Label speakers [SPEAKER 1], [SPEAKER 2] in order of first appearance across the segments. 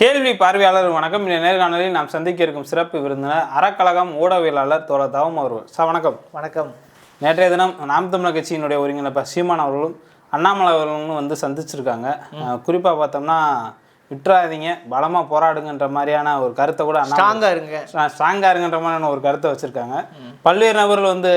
[SPEAKER 1] கேள்வி பார்வையாளர் வணக்கம். இந்த நேர்காணலில் நாம் சந்திக்க இருக்கும் சிறப்பு விருந்தினர் அறக்கழகம் ஊடகவியலாளர் தோழ தவம் அவர்கள். சார் வணக்கம்.
[SPEAKER 2] வணக்கம்.
[SPEAKER 1] நேற்றைய தினம் நாம் தமிழர் கட்சியினுடைய ஒருங்கிணைப்பாளர் சீமான் அவர்களும் அண்ணாமலை அவர்களும் வந்து சந்திச்சிருக்காங்க. குறிப்பாக பார்த்தோம்னா விட்டுறாதீங்க. பலமாக போராடுங்கன்ற மாதிரியான ஒரு கருத்தை கூட அண்ணா
[SPEAKER 2] ஸ்ட்ராங்கா இருங்க.
[SPEAKER 1] ஸ்ட்ராங்காக இருங்கன்ற மாதிரியான ஒரு கருத்தை வச்சுருக்காங்க. பல்வேறு நபர்கள் வந்து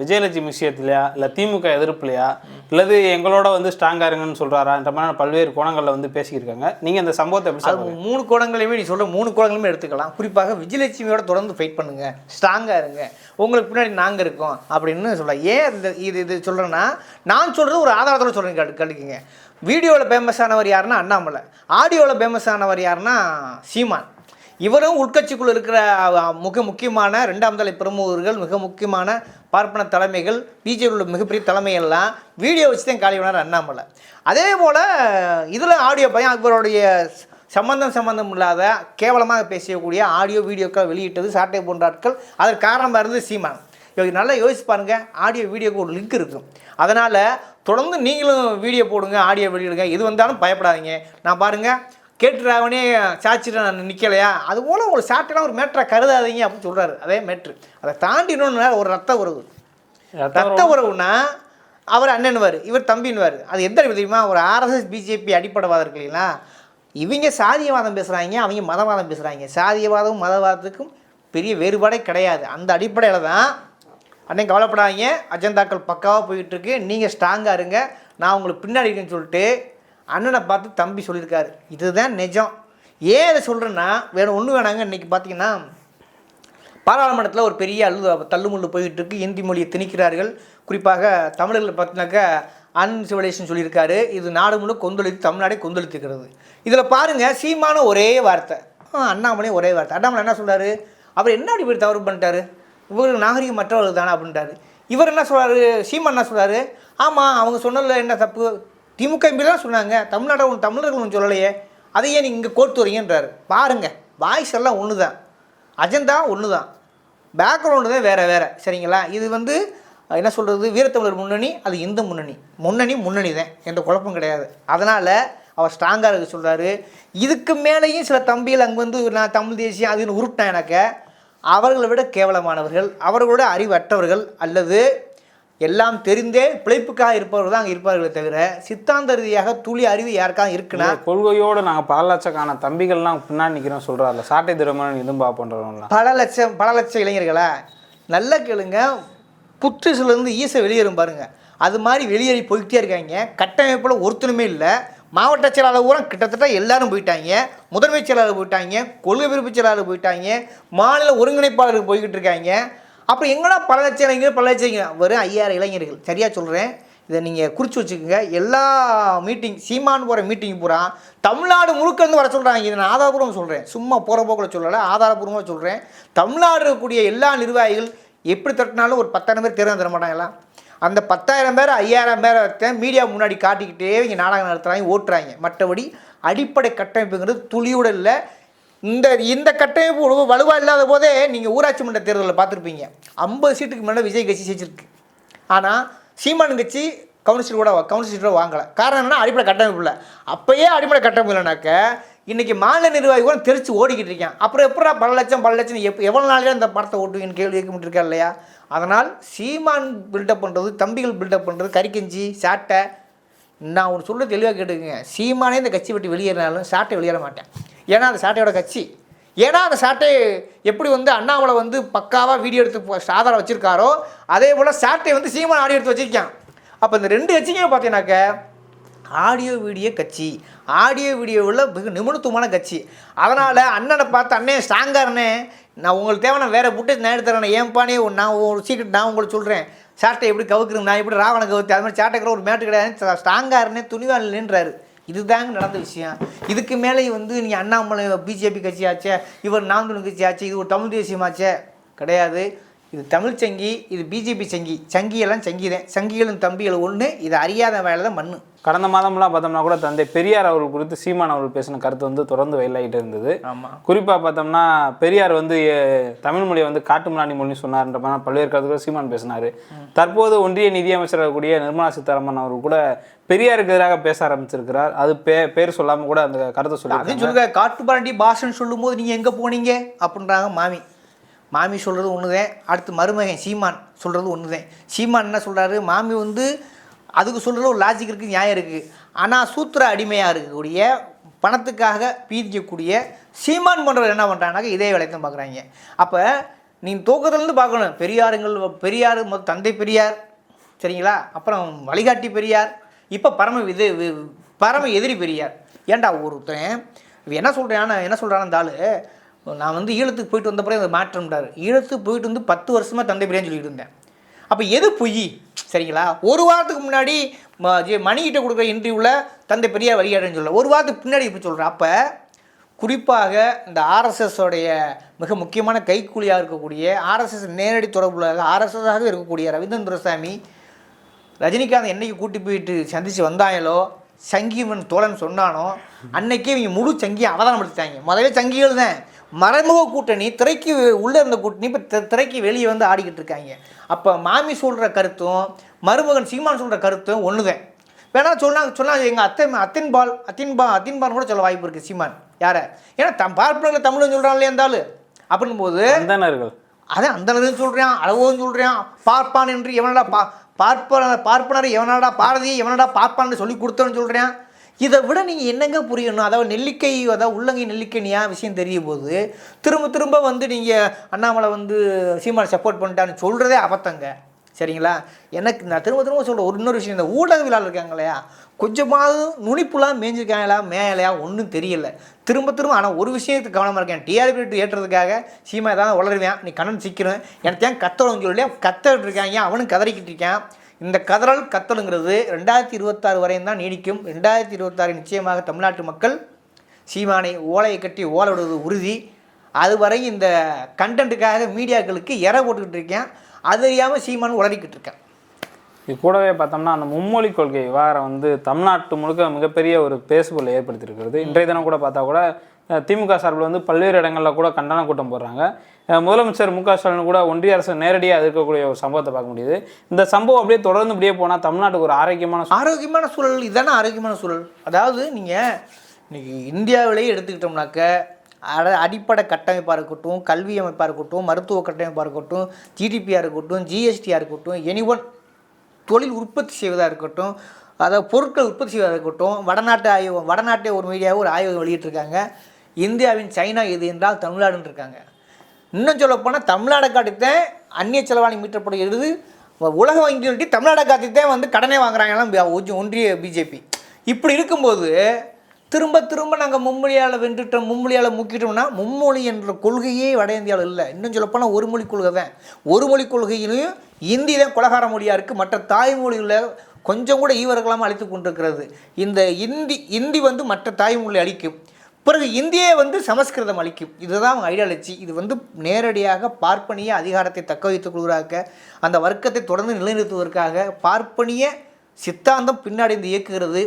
[SPEAKER 1] விஜயலட்சுமி விஷயத்துலையா இல்லை திமுக எதிர்ப்புலையா இல்லது எங்களோட வந்து ஸ்ட்ராங்காக இருங்கன்னு சொல்கிறாரான்ற மாதிரி பல்வேறு கோணங்களில் வந்து பேசியிருக்காங்க நீங்கள் இந்த சம்பவத்தை எப்படி
[SPEAKER 2] மூணு கோணங்களையுமே நீ சொல்ற மூணு கோணங்களையுமே எடுத்துக்கலாம். குறிப்பாக விஜயலட்சுமியோட தொடர்ந்து ஃபைட் பண்ணுங்க. ஸ்ட்ராங்கா இருங்க. உங்களுக்கு பின்னாடி நாங்கள் இருக்கோம் அப்படின்னு சொல்ல ஏன் இந்த இது இது சொல்கிறேன்னா நான் சொல்கிறது ஒரு ஆதாரத்தோட சொல்கிறேன் கேட்டு வீடியோவில் ஃபேமஸ் ஆனவர் யாருன்னா அண்ணாமலை. ஆடியோவில் ஃபேமஸ் ஆனவர் யாருன்னா சீமான். இவரும் உட்கட்சிக்குள் இருக்கிற மிக முக்கியமான ரெண்டாம் தலை பிரமுகர்கள் மிக முக்கியமான பார்ப்பன தலைமைகள் பிஜேபி உள்ள மிகப்பெரிய தலைமையெல்லாம் வீடியோ வச்சு தான் காலி பண்ணார் அண்ணாமலை. அதே போல் இதில் ஆடியோ பையன் இவருடைய சம்பந்தம் சம்பந்தம் இல்லாத கேவலமாக பேசக்கூடிய ஆடியோ வீடியோக்கள் வெளியிட்டது சாட்டை போன்ற ஆட்கள். அதற்கு காரணமாக இருந்தது சீமான். இவங்க நல்லா யோசிச்சு பாருங்க ஆடியோ வீடியோக்கு ஒரு லிங்க் இருக்கும் அதனால் தொடர்ந்து நீங்களும் வீடியோ போடுங்க ஆடியோ வெளியிடுங்க. இது வந்தாலும் பயப்படாதீங்க. நான் பாருங்கள் கேட்டுறாவனே சாச்சிட்டு நான் நிற்கலையா அதுபோல் ஒரு சாட்டெல்லாம் ஒரு மேட்டரை கருதாதீங்க அப்படின்னு சொல்கிறாரு அதே மேட்ரு. அதை தாண்டி இன்னொன்று ஒரு ரத்த உறவு. ரத்த உறவுனா அவர் அண்ணன்வார் இவர் தம்பின்வார் அது எந்த தெரியுமா? ஒரு ஆர்எஸ்எஸ் பிஜேபி அடிப்படைவாதம் இருக்கு இல்லைங்களா? இவங்க சாதியவாதம் பேசுகிறாங்க அவங்க மதவாதம் பேசுகிறாங்க சாதியவாதம் மதவாதத்துக்கும் பெரிய வேறுபாடே கிடையாது. அந்த அடிப்படையில் தான் அன்னைக்கு கவலைப்படாதீங்க. அஜெண்டாக்கள் பக்காவாக போயிட்டுருக்கு. நீங்கள் ஸ்ட்ராங்காக இருங்க. நான் உங்களுக்கு பின்னாடி இருக்கேன்னு சொல்லிட்டு அண்ணனை பார்த்து தம்பி சொல்லியிருக்காரு. இதுதான் நிஜம். ஏன் அதை சொல்கிறேன்னா வேறு ஒன்றும் வேணாங்க. இன்றைக்கி பார்த்தீங்கன்னா பாராளுமன்றத்தில் ஒரு பெரிய அள்ளு தள்ளுமுள்ளு போயிட்டுருக்கு. இந்தி மொழியை திணிக்கிறார்கள். குறிப்பாக தமிழர்கள் பார்த்தினாக்கா அன்சிவிலைசேஷன் சொல்லியிருக்காரு. இது நாடு முழு கொந்தளித்து தமிழ்நாடே கொந்தளித்துக்கிறது இதில் பாருங்கள் சீமான ஒரே வார்த்தை. ஆ, அண்ணாமலை ஒரே வார்த்தை. அண்ணாமலை என்ன சொல்கிறாரு அவர் என்ன அப்படி இப்படி தவறு பண்ணிட்டாரு? இவர் நாகரிகம் மற்றவர்கள் தானே அப்படின்ட்டாரு இவர் என்ன சொல்கிறாரு சீமான் என்ன சொல்கிறாரு ஆமாம் அவங்க சொன்னதில் என்ன தப்பு? திமுக எம்பி தான் சொன்னாங்க. தமிழ்நாடு ஒன்று தமிழர்கள் ஒன்று சொல்லலையே. அதையே நீங்கள் இங்கே கோர்த்து வரீங்கன்றாரு பாருங்கள் வாய்ஸ் எல்லாம் ஒன்று தான் அஜெண்டா ஒன்று தான் பேக்ரவுண்டு தான் வேறு வேறு. சரிங்களா? இது வந்து என்ன சொல்கிறது வீரத்தமிழர் முன்னணி அது இந்து முன்னணி. முன்னணி முன்னணி தான் எந்த குழப்பம் கிடையாது. அதனால் அவர் ஸ்ட்ராங்காக இருக்க சொல்கிறாரு இதுக்கு மேலேயும் சில தம்பிகள் அங்கே வந்து நான் தமிழ் தேசியம் அதுன்னு உருட்டேன் எனக்கு. அவர்களை விட கேவலமானவர்கள் அவர்களோட அறிவற்றவர்கள் அல்லது எல்லாம் தெரிந்தே பிழைப்புக்காக இருப்பவர்கள் தான் அங்கே இருப்பார்களே தவிர சித்தாந்த ரீதியாக துளி அறிவு யாருக்காக இருக்குன்னா?
[SPEAKER 1] கொள்கையோடு நாங்கள் பல லட்சக்கான தம்பிகள்லாம் பின்னாடி நிற்கிறோம் சொல்கிறார்ல சாட்டை திருமணம் இதும்பா பண்ணுறவங்களாம்
[SPEAKER 2] பல லட்சம் பல லட்சம் இளைஞர்களா? நல்ல கேளுங்க. புத்துசிலேருந்து ஈசை வெளியேறும் பாருங்க. அது மாதிரி வெளியேறி போய்கிட்டே இருக்காங்க. கட்டமைப்பில் ஒருத்தனுமே இல்லை. மாவட்ட செயலாளர் பூரா கிட்டத்தட்ட எல்லாரும் போயிட்டாங்க. முதன்மை செயலாளர் போயிட்டாங்க. கொள்கை பிரிப்பு செயலாளர் போயிட்டாங்க. மாநில ஒருங்கிணைப்பாளருக்கு போய்கிட்டு இருக்காங்க. அப்புறம் எங்கன்னா பல லட்சம் இளைஞர்கள் பல லட்சம் இளைஞர்கள்? ஐயாயிரம் இளைஞர்கள். சரியாக சொல்கிறேன் இதை நீங்கள் குறித்து வச்சுக்கோங்க. எல்லா மீட்டிங் சீமான் போகிற மீட்டிங் பூரா தமிழ்நாடு முழுக்க இருந்து வர சொல்கிறாங்க இதை நான் ஆதாரபூர்வம் சொல்கிறேன் சும்மா போகிற போக்கில் சொல்லலை ஆதாரபூர்வமாக சொல்கிறேன் தமிழ்நாடு இருக்கக்கூடிய எல்லா நிர்வாகிகள் எப்படி தட்டினாலும் ஒரு பத்தாயிரம் பேர் தேர்ந்து தர மாட்டாங்களா? அந்த பத்தாயிரம் பேர் ஐயாயிரம் பேரை மீடியா முன்னாடி காட்டிக்கிட்டே இங்கே நாடகம் நடத்துகிறாங்க ஓட்டுறாங்க. மற்றபடி அடிப்படை கட்டமைப்புங்கிறது துளியோட இல்லை. இந்த இந்த கட்டமைப்பு வலுவாக இல்லாத போதே நீங்கள் ஊராட்சி மன்ற தேர்தலில் பார்த்துருப்பீங்க. ஐம்பது சீட்டுக்கு மேலே விஜய் கட்சி ஜெயிச்சிருக்கு. ஆனால் சீமான் கட்சி கவுன்சில் கூட கவுன்சில் கூட வாங்கலை. காரணம் என்னன்னா அடிப்படை கட்டமைப்பு இல்லை. அப்போயே அடிப்படை கட்டமைப்பு இல்லைனாக்க இன்றைக்கி மாநில நிர்வாகி கூட தெரிச்சு ஓடிக்கிட்டு இருக்கேன். அப்புறம் எப்படா பல லட்சம் பல லட்சம் எப் எவ்வளோ நாளே அந்த படத்தை ஓட்டுவீங்கன்னு கேள்வி கேட்க முடியிருக்கா இல்லையா? அதனால் சீமான் பில்டப் பண்ணுறது தம்பிகள் பில்டப் பண்ணுறது கறிக்கஞ்சி சாட்டை நான் ஒன்று சொல்ல தெளிவாக கேட்டுக்கங்க. சீமானே இந்த கட்சி விட்டு வெளியேறினாலும் சாட்டை வெளியேற மாட்டேன். ஏன்னா அந்த சாட்டையோட கட்சி. ஏன்னா அந்த சாட்டை எப்படி வந்து அண்ணாமலை வந்து பக்காவாக வீடியோ எடுத்து சாதாரம் வச்சுருக்காரோ அதே போல் சாட்டை வந்து சீமான் ஆடியோ எடுத்து வச்சிருக்கான். அப்போ இந்த ரெண்டு கட்சிக்கும் பார்த்தீங்கன்னாக்க ஆடியோ வீடியோ கட்சி. ஆடியோ வீடியோவில் மிக நிபுணத்துவமான கட்சி. அதனால் அண்ணனை பார்த்து அண்ணன் ஸ்ட்ராங்காரனே நான் உங்களுக்கு தேவை நான் வேறு புட்டு நான் எடுத்துறேன் ஏன்பானே நான் ஒரு சீக்கிரம் நான் உங்களுக்கு சொல்கிறேன் சாட்டை எப்படி கவுக்குறது நான் எப்படி ராவண கவுத்து? அது மாதிரி சாட்டைக்கிற ஒரு மேட்டு கிடையாது. ஸ்ட்ராங்காருனே துணிவாள் நின்றாரு. இதுதாங்க நடந்த விஷயம். இதுக்கு மேலே வந்து நீங்கள் அண்ணாமலை பிஜேபி கட்சியாச்சே இவர் நாம் கட்சி ஆச்சு இது ஒரு தமிழ் தேசியமாச்சே கிடையாது. இது தமிழ் சங்கி இது பிஜேபி சங்கி. சங்கியெல்லாம் சங்கி தான் சங்கிகளும் தம்பிகளும் ஒன்று இது அறியாத வேலை தான் மண்ணு.
[SPEAKER 1] கடந்த மாதம்லாம் பார்த்தோம்னா கூட தந்தை பெரியார் அவர்கள் குறித்து சீமான் அவர்கள் பேசின கருத்து வந்து தொடர்ந்து வெயிலாகிட்டு இருந்தது. குறிப்பாக பார்த்தோம்னா பெரியார் வந்து தமிழ் மொழியை வந்து காட்டுமிராணி மொழி சொன்னார்ன்ற மாதிரி பல்வேறு கருத்துக்கள் சீமான் பேசினார். தற்போது ஒன்றிய நிதியமைச்சர் இருக்கக்கூடிய நிர்மலா சீதாராமன் அவர்கள் கூட பெரியாருக்கு எதிராக பேச ஆரம்பிச்சிருக்கிறார். அது பே பேர் சொல்லாமல் கூட அந்த கருத்தை
[SPEAKER 2] அதையும்
[SPEAKER 1] சொல்லியிருக்காங்க.
[SPEAKER 2] சொல்லுங்க காட்டுப்பாண்டி பாஷன் சொல்லும்போது நீங்கள் எங்கே போனீங்க? அப்படின்றாங்க மாமி. மாமி சொல்கிறது ஒன்று தான் அடுத்து மருமகன் சீமான் சொல்கிறது ஒன்று தான் சீமான் என்ன சொல்கிறாரு மாமி வந்து அதுக்கு சொல்கிறது ஒரு லாஜிக் இருக்குது நியாயம் இருக்குது ஆனால் சூத்திர அடிமையாக இருக்கக்கூடிய பணத்துக்காக பீதிக்கக்கூடிய சீமான் போன்றவர் என்ன பண்ணுறாங்கனாக்க இதே வேலையை தான் பார்க்குறாங்க. அப்போ நீ தூக்கத்துலேருந்து பார்க்கணும். பெரியாருங்கள் பெரியார் மொத தந்தை பெரியார் சரிங்களா? அப்புறம் வழிகாட்டி பெரியார். இப்போ பரம இது பரம எதிரி பெரியார். ஏன்டா ஒருத்தன் என்ன சொல்கிறேன் என்ன சொல்கிறான் அந்த நான் வந்து ஈழத்துக்கு போயிட்டு வந்த பிறகு அதை மாற்றம்டாரு ஈழத்துக்கு போயிட்டு வந்து பத்து வருஷமாக தந்தை பிரியாணி சொல்லிட்டு இருந்தேன். அப்போ எது பொய்? சரிங்களா? ஒரு வாரத்துக்கு முன்னாடி ம- மணிகிட்ட கொடுக்குற இன்டர்வியூவில் தந்தை பெரியார் வழியாடுன்னு சொல்ல ஒரு வாரத்துக்கு பின்னாடி இப்படி சொல்கிறேன் அப்போ குறிப்பாக இந்த ஆர்எஸ்எஸோடைய மிக முக்கியமான கைக்கூலியாக இருக்கக்கூடிய ஆர்எஸ்எஸ் நேரடி தொடர்புல ஆர்எஸ்எஸாக இருக்கக்கூடிய ரவீந்திரன் ரஜினிகாந்த் என்னைக்கு கூட்டி போயிட்டு சந்திச்சு வந்தாங்களோ சங்கீவன் தோழன் சொன்னானோ அன்னைக்கே இவங்க முழு சங்கியை அவதானப்படுத்திட்டாங்க. முதலே சங்கிகள் தான். மறைமுக கூட்டணி திரைக்கு உள்ளே இருந்த கூட்டணி இப்போ திரைக்கு வெளியே வந்து ஆடிக்கிட்டு இருக்காங்க. அப்போ மாமி சொல்கிற கருத்தும் மருமகன் சீமான் சொல்கிற கருத்தும் ஒன்று தான் வேணா சொன்னா சொன்னா எங்கள் அத்தை அத்தின் பால் அத்தின் பா அத்தின் பால் கூட சொல்ல வாய்ப்பு இருக்குது சீமான். யாரை? ஏன்னா தம் பார்ப்பனர்கள் தமிழ்னு இல்லையா இருந்தாலும் அப்படின் போது
[SPEAKER 1] அந்தனர்கள்
[SPEAKER 2] அதான் அந்த சொல்கிறான் அளவும் சொல்கிறான் பார்ப்பான் என்று எவனடா பா பார்ப்பன பார்ப்பனர் எவனடா பாரதி எவனடா பார்ப்பான்னு சொல்லி கொடுத்தோன்னு சொல்கிறான் இதை விட நீங்கள் என்னங்க புரியணும்? அதாவது நெல்லிக்கை அதாவது உள்ளங்கை நெல்லிக்கைனியா விஷயம் தெரிய போது திரும்ப திரும்ப வந்து நீங்கள் அண்ணாமலை வந்து சீமான சப்போர்ட் பண்ணிட்டான்னு சொல்கிறதே அபத்தங்க. சரிங்களா? எனக்கு நான் திரும்ப திரும்ப சொல்கிற ஒரு இன்னொரு விஷயம் இந்த ஊடகவியலாளர் இருக்காங்க இல்லையா? கொஞ்சமாவது நுனிப்புலாம் மேய்ஞ்சிருக்காங்களா மேலையா? ஒன்றும் தெரியல. திரும்ப திரும்ப ஆனால் ஒரு விஷயத்துக்கு கவனமாக இருக்கேன். டிஆர்பி ரேட் ஏற்றுறதுக்காக சீமா ஏதாவது வளருவேன். நீ கண்ணன் சிக்கிறேன் எனக்கு ஏன் கத்தணும் சொல்லி கத்திட்டு இருக்காங்க. அவனும் கதறிக்கிட்டு இருக்கான். இந்த கதறல் கத்தலுங்கிறது ரெண்டாயிரத்தி இருபத்தாறு வரையும் தான் நீடிக்கும். ரெண்டாயிரத்தி இருபத்தாறு நிச்சயமாக தமிழ்நாட்டு மக்கள் சீமானை ஓலையை கட்டி ஓலை விடுவது உறுதி. அதுவரை இந்த கண்டென்ட்டுக்காக மீடியாக்களுக்கு இற போட்டுக்கிட்டு இருக்கேன். அது அறியாமல் சீமான் உளறிக்கிட்டு இருக்கேன்.
[SPEAKER 1] இது கூடவே பார்த்தோம்னா அந்த மும்மொழி கொள்கை விவகாரம் வந்து தமிழ்நாட்டு முழுக்க மிகப்பெரிய ஒரு பேசுபொருளை ஏற்படுத்தியிருக்கிறது. இன்றைய தினம் கூட பார்த்தா கூட திமுக சார்பில் வந்து பல்வேறு இடங்களில் கூட கண்டன கூட்டம் போடுறாங்க. முதலமைச்சர் மு க ஸ்டாலின் கூட ஒன்றிய அரசு நேரடியாக இருக்கக்கூடிய ஒரு சம்பவத்தை பார்க்க முடியுது. இந்த சம்பவம் அப்படியே தொடர்ந்து இப்படியே போனால் தமிழ்நாட்டுக்கு ஒரு ஆரோக்கியமான
[SPEAKER 2] ஆரோக்கியமான சூழல் இதுதானே ஆரோக்கியமான சூழல். அதாவது நீங்கள் இன்றைக்கி இந்தியாவிலேயே எடுத்துக்கிட்டோம்னாக்க அட அடிப்படை கட்டமைப்பாக இருக்கட்டும் கல்வி அமைப்பாக இருக்கட்டும் மருத்துவ கட்டமைப்பாக இருக்கட்டும் ஜிடிபியாக இருக்கட்டும் ஜிஎஸ்டியாக இருக்கட்டும் எனி ஒன் தொழில் உற்பத்தி செய்வதாக இருக்கட்டும் அதாவது பொருட்கள் உற்பத்தி செய்வதாக இருக்கட்டும் வடநாட்டு ஆய்வு வடநாட்டை ஒரு மீடியாவை ஒரு ஆய்வு வெளியிட்டிருக்காங்க. இந்தியாவின் சைனா எது என்றால் தமிழ்நாடுன்னு இருக்காங்க. இன்னும் சொல்லப்போனால் தமிழ்நாடை காட்டித்தான் அந்நிய செலவாணி மீட்டப்படுகிறது உலக வங்கி வங்கிகள்ட்டி தமிழ்நாடை காட்டித்தான் வந்து கடனே வாங்குறாங்கலாம் ஒன்றிய பிஜேபி. இப்படி இருக்கும்போது திரும்ப திரும்ப நாங்கள் மும்மொழியால் வென்றுட்டோம் மும்மொழியால் முக்கிட்டோம்னா மும்மொழி என்ற கொள்கையே வட இந்தியாவில் இல்லை. இன்னும் சொல்லப்போனால் ஒரு மொழி கொள்கை தான். ஒரு மொழி கொள்கையிலையும் இந்தி தான் கொலகார மொழியாக இருக்குது மற்ற தாய்மொழியில் கொஞ்சம் கூட ஈவர்களாமல் அழித்து கொண்டிருக்கிறது. இந்த இந்தி இந்தி வந்து மற்ற தாய்மொழி அழிக்கும். பிறகு இந்தியை வந்து சமஸ்கிருதம் அளிக்கும். இதுதான் அவங்க ஐடியாலஜி இது வந்து நேரடியாக பார்ப்பனிய அதிகாரத்தை தக்க வைத்துக் கொள்வதற்காக அந்த வர்க்கத்தை தொடர்ந்து நிலைநிறுத்துவதற்காக பார்ப்பனிய சித்தாந்தம் பின்னாடி இருந்து இயக்குகிறது.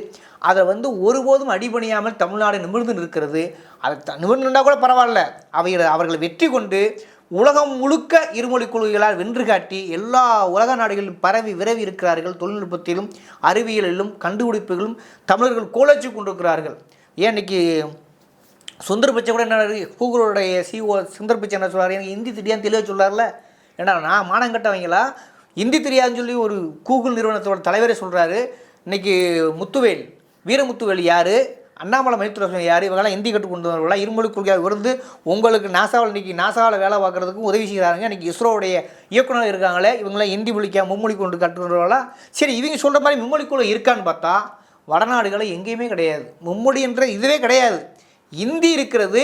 [SPEAKER 2] அதை வந்து ஒருபோதும் அடிபணியாமல் தமிழ்நாடு நிமிர்ந்து நிற்கிறது. அதை நிமிர்ந்து நின்றா கூட பரவாயில்ல. அவைகளை அவர்களை வெற்றி கொண்டு உலகம் முழுக்க இருமொழி குழுக்களால் வென்று காட்டி எல்லா உலக நாடுகளிலும் பரவி விரவி இருக்கிறார்கள். தொழில்நுட்பத்திலும் அறிவியலிலும் கண்டுபிடிப்புகளும் தமிழர்கள் கோலச்சு கொண்டிருக்கிறார்கள். ஏன் இன்னைக்கு சுந்தர் பிச்சை கூட என்ன கூகுளோடைய சிஓ சுந்தர் பிச்சை என்ன சொல்கிறார் எனக்கு ஹிந்தி தெரியாதுன்னு தெளிவாக சொல்லார்ல ஏன்னா நான் மானம் கட்டவங்களா? ஹிந்தி தெரியாதுன்னு சொல்லி ஒரு கூகுள் நிறுவனத்தோட தலைவரே சொல்கிறாரு இன்னைக்கு முத்துவேல் வீரமுத்துவேல் யார்? அண்ணாமலை மணித்துறை யார்? இவங்கெல்லாம் ஹிந்தி கற்றுக் கொண்டு வந்தவர்களா இருமொழி கொள்கையாக இருந்து உங்களுக்கு நாசாவில் இன்னைக்கு நாசாவில் வேலை பார்க்குறதுக்கும் உதவி செய்கிறாங்க. இன்றைக்கி இஸ்ரோவுடைய இயக்குனர் இருக்காங்களே இவங்களாம் ஹிந்தி மொழிக்கா மும்மொழி கொண்டு கற்றுக்கிறவங்களா சரி இவங்க சொல்கிற மாதிரி மும்மொழி கொள்கை இருக்கான்னு பார்த்தா வடநாடுகளை எங்கேயுமே கிடையாது. மும்மொழி என்ற இதுவே கிடையாது. இந்தி இருக்கிறது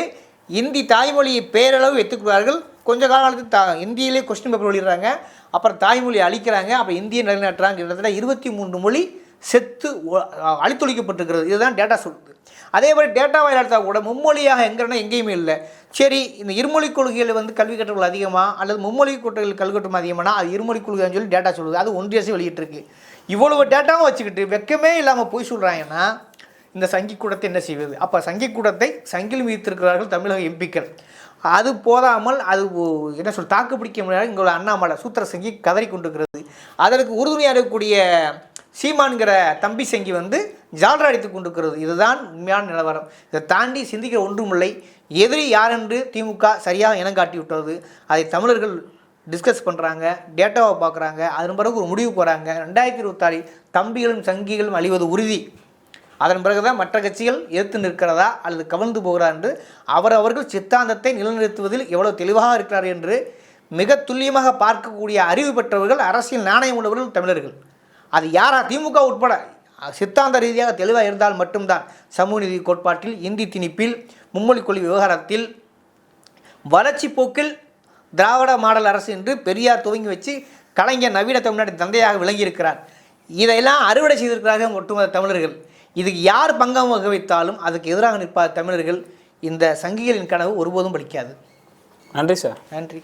[SPEAKER 2] இந்தி தாய்மொழியை பேரளவு எடுத்துக்கிறார்கள் கொஞ்ச காலத்துக்கு தா இந்தியிலே கொஸ்டின் பேப்பர் வெளியிடுறாங்க. அப்புறம் தாய்மொழி அழிக்கிறாங்க. அப்புறம் இந்தியை நிலைநாட்டுறாங்க. கிட்டத்தட்ட இருபத்தி மூன்று மொழி செத்து அழித்தொழிக்கப்பட்டிருக்கிறது. இதுதான் டேட்டா சொல்லுது அதே மாதிரி டேட்டா எடுத்தால் கூட மும்மொழியாக எங்கன்னா எங்கேயுமே இல்லை. சரி இந்த இருமொழி கொள்கையில் வந்து கல்வி கட்டுகள் அதிகமாக அல்லது மும்மொழி கொள்கைகள் கல்வி கட்டம் அதிகமானா அது இருமொழி கொள்கைன்னு சொல்லி டேட்டா சொல்லுது. அது ஒன்றிய அரசு வெளியிட்டிருக்கு. இவ்வளவு டேட்டாவும் வச்சுக்கிட்டு வெக்கமே இல்லாமல் போய் சொல்கிறாங்கன்னா இந்த சங்கி கூடத்தை என்ன செய்வது? அப்போ சங்கி கூடத்தை சங்கில் மீத்திருக்கிறார்கள் தமிழக எம்பிக்கள். அது போதாமல் அது என்ன சொல் தாக்கு பிடிக்க முடியாது இங்கே உள்ள அண்ணாமலை சூத்திர சங்கி கதறி கொண்டிருக்கிறது. அதற்கு உறுதுணையாக இருக்கக்கூடிய சீமான்கிற தம்பி சங்கி வந்து ஜால்ரா அடித்து கொண்டிருக்கிறது. இதுதான் உண்மையான நிலவரம். இதை தாண்டி சிந்திக்க ஒன்றுமில்லை. எதிரி யார் என்று திமுக சரியாக இனம் காட்டி விட்டது அதை தமிழர்கள் டிஸ்கஸ் பண்ணுறாங்க டேட்டாவை பார்க்குறாங்க. அதன் பிறகு ஒரு முடிவு போகிறாங்க ரெண்டாயிரத்தி இருபத்தாறில் தம்பிகளும் சங்கிகளும் அழிவது உறுதி. அதன் பிறகுதான் மற்ற கட்சிகள் எதிர்த்து நிற்கிறதா அல்லது கவிழ்ந்து போகிறா என்று அவரவர்கள் சித்தாந்தத்தை நிலைநிறுத்துவதில் எவ்வளவு தெளிவாக இருக்கிறார் என்று மிக துல்லியமாக பார்க்கக்கூடிய அறிவு பெற்றவர்கள் அரசியல் நாணயம் உள்ளவர்கள் தமிழர்கள். அது யாரா? திமுக உட்பட. சித்தாந்த ரீதியாக தெளிவாக இருந்தால் மட்டும்தான் சமூக நீதி கோட்பாட்டில் இந்தி திணிப்பில் மும்மொழி கொள்கை விவகாரத்தில் வளர்ச்சி போக்கில் திராவிட மாடல் அரசு என்று பெரியார் துவங்கி வச்சு கலைஞர் நவீன தமிழ்நாட்டின் தந்தையாக விளங்கியிருக்கிறார். இதையெல்லாம் அறுவடை செய்திருக்கிறார்கள் ஒட்டுமொத்த தமிழர்கள். இதுக்கு யார் பங்கம் வகை வைத்தாலும் அதுக்கு எதிராக நிற்பார் தமிழர்கள். இந்த சங்கிகளின் கனவு ஒருபோதும் பலிக்காது.
[SPEAKER 1] நன்றி சார்.
[SPEAKER 2] நன்றி.